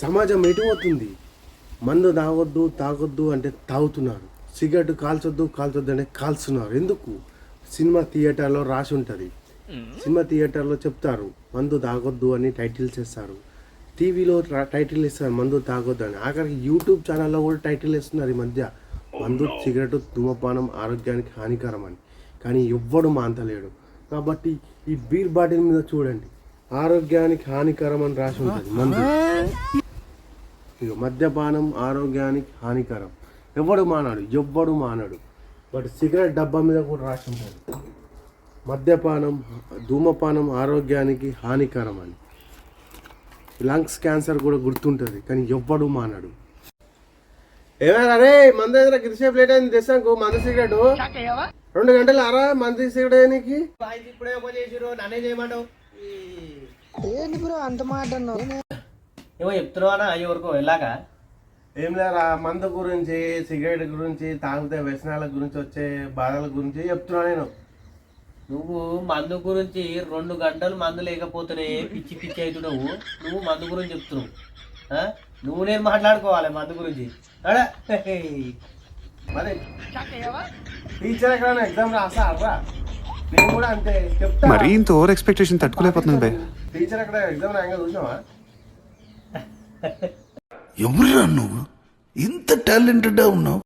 సమాజం ఎటు పోతుంది మందు తాగొద్దు తాగొద్దు అంటే తాగుతున్నారు. సిగరెట్ కాల్చొద్దు కాల్చొద్దు అంటే కాల్చున్నారు ఎందుకు? సినిమా థియేటర్లో రాసి ఉంటుంది. సినిమా థియేటర్లో చెప్తారు మందు తాగొద్దు అని టైటిల్స్ ఇస్తారు టీవీలో టైటిల్ ఇస్తారు మందు తాగొద్దు అని. ఆఖరికి యూట్యూబ్ ఛానల్లో కూడా టైటిల్ ఇస్తున్నారు ఈ మధ్య. మందు సిగరెట్ ధూమపానం ఆరోగ్యానికి హానికరం అని. కానీ ఎవ్వడు మాంతలేడు. కాబట్టి ఈ బీర్ బాటిల్ మీద చూడండి. ఆరోగ్యానికి హానికరం అని రాసి ఉంటుంది మందు. ఇక మద్యపానం ఆరోగ్యానికి హానికరం. ఎవడు మానాడు? ఎవ్వడు మానడు. బట్ సిగరెట్ డబ్బా మీద కూడా రాసి ఉంటుంది మద్యపానం ధూమపానం ఆరోగ్యానికి హానికరం అని. లంగ్స్ క్యాన్సర్ కూడా గుర్తుంటుంది కానీ ఎవ్వడు మానడు. ఏమైనా అరే? మంద దగ్గర గిరిసేపు లేట్ అయింది తెస్తాను మంద సిగరెట్? రెండు గంటలు అరా మంది సిగరెట్ అయ్యానికి ఇప్పుడే ఒక చేసిరు నన్నే చేయమంటావు. ఏంటి బ్రో అంత మాట ఏమో చెప్తున్నావా అయ్యే వరకు? వెళ్ళాక? ఏం లేరా మందు గురించి సిగరెట్ గురించి తాగితే వ్యసనాల గురించి వచ్చే బాధల గురించి చెప్తున్నా నేను. నువ్వు మందు గురించి రెండు గంటలు మందు లేకపోతేనే పిచ్చి పిచ్చి అవుతున్నావు. నువ్వు మందు గురించి చెప్తున్నావు. ఆ? నువ్వు నేను మాట్లాడుకోవాలి మందు గురించి. మరి టీచర్ ఎక్కడైనా ఎగ్జామ్ రాసారా నేను కూడా అంతే. చెప్తా. మరీ ఇంత ఓవర్ ఎక్స్పెక్టేషన్ తట్టుకోలేకపోతున్నాను బే. టీచర్ ఎక్కడ? ఎగ్జామ్ రాయంగా చూసినావా ఎవరు నువ్వు? ఇంత టాలెంటెడ్ ఉన్నావు?